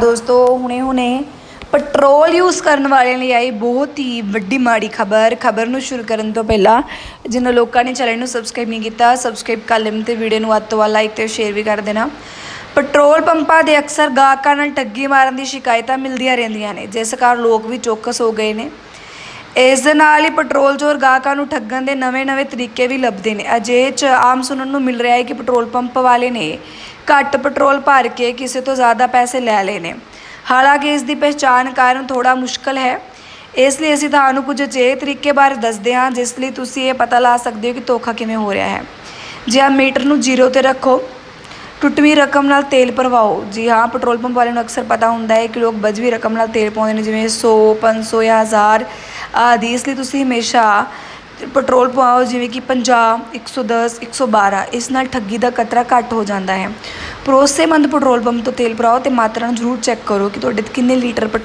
ਦੋਸਤੋ, ਹੁਣੇ ਹੁਣੇ ਪੈਟਰੋਲ ਯੂਜ਼ ਕਰਨ ਵਾਲਿਆਂ ਲਈ ਆਈ ਬਹੁਤ ਹੀ ਵੱਡੀ ਮਾੜੀ ਖਬਰ। ਖਬਰ ਨੂੰ ਸ਼ੁਰੂ ਕਰਨ ਤੋਂ ਪਹਿਲਾਂ ਜਿਨ੍ਹਾਂ ਲੋਕਾਂ ਨੇ ਚੈਨਲ ਨੂੰ ਸਬਸਕ੍ਰਾਈਬ ਨਹੀਂ ਕੀਤਾ ਸਬਸਕ੍ਰਾਈਬ ਕਰ ਲੈਣ ਤੇ ਵੀਡੀਓ ਨੂੰ ਵੱਧ ਤੋਂ ਵੱਧ ਲਾਈਕ ਤੇ ਸ਼ੇਅਰ ਵੀ ਕਰ ਦੇਣਾ। ਪੈਟਰੋਲ ਪੰਪਾਂ ਦੇ ਅਕਸਰ ਗਾਹਕਾਂ ਨਾਲ ਠੱਗੀ ਮਾਰਨ ਦੀ ਸ਼ਿਕਾਇਤਾਂ ਮਿਲਦੀਆਂ ਰਹਿੰਦੀਆਂ ਨੇ, ਜਿਸ ਕਾਰਨ ਲੋਕ ਵੀ ਚੌਕਸ ਹੋ ਗਏ ਨੇ। ਇਸ ਦੇ ਨਾਲ ਹੀ ਪੈਟਰੋਲ ਚੋਰ ਗਾਹਕਾਂ ਨੂੰ ਠੱਗਣ ਦੇ ਨਵੇਂ-ਨਵੇਂ ਤਰੀਕੇ ਵੀ ਲੱਭਦੇ ਨੇ। ਅਜੇ ਚ ਆਮ ਸੁਣਨ ਨੂੰ ਮਿਲ ਰਿਹਾ ਹੈ ਕਿ ਪੈਟਰੋਲ ਪੰਪ ਵਾਲੇ ਨੇ ਘੱਟ ਪੈਟਰੋਲ ਭਰ ਕੇ ਕਿਸੇ ਤੋਂ ਜ਼ਿਆਦਾ ਪੈਸੇ ਲੈ ਲਏ ਨੇ। ਹਾਲਾਂਕਿ ਇਸ ਦੀ ਪਛਾਣ ਕਾਰਨ ਥੋੜਾ ਮੁਸ਼ਕਲ ਹੈ। ਇਸ ਲਈ ਅਸੀਂ ਤੁਹਾਨੂੰ ਕੁਝ ਅਜਿਹੇ ਤਰੀਕੇ ਬਾਰੇ ਦੱਸਦੇ ਹਾਂ, ਜਿਸ ਲਈ ਤੁਸੀਂ ਇਹ ਪਤਾ ਲਾ ਸਕਦੇ ਹੋ ਕਿ ਧੋਖਾ ਕਿਵੇਂ ਹੋ ਰਿਹਾ ਹੈ। ਜੇ ਆ ਮੀਟਰ ਨੂੰ ਜ਼ੀਰੋ ਤੇ ਰੱਖੋ। ਟੁੱਟਵੀਂ ਰਕਮ ਨਾਲ ਤੇਲ ਭਰਵਾਓ। ਜੀ ਹਾਂ, ਪੈਟਰੋਲ ਪੰਪ ਵਾਲਿਆਂ ਨੂੰ ਅਕਸਰ ਪਤਾ ਹੁੰਦਾ ਹੈ ਕਿ ਲੋਕ ਬਜਵੀਂ ਰਕਮ ਨਾਲ ਤੇਲ ਪਾਉਂਦੇ ਨੇ, ਜਿਵੇਂ 100 500 ਜਾਂ 1000 ਆਦਿ। ਇਸ ਲਈ ਤੁਸੀਂ ਹਮੇਸ਼ਾ ਪੈਟਰੋਲ ਪਵਾਓ ਜਿਵੇਂ ਕਿ 50 110 112 ਇਸ ਨਾਲ ਠੱਗੀ ਦਾ ਖਤਰਾ ਘੱਟ ਹੋ ਜਾਂਦਾ ਹੈ। ਭਰੋਸੇਮੰਦ ਪੈਟਰੋਲ ਪੰਪ ਤੋਂ ਤੇਲ ਭਰਾਓ ਤੇ ਮਾਤਰਾ ਨੂੰ ਜ਼ਰੂਰ ਚੈੱਕ ਕਰੋ ਕਿ ਤੁਹਾਡੇ ਕਿੰਨੇ ਲੀਟਰ ਪੈਟਰੋਲ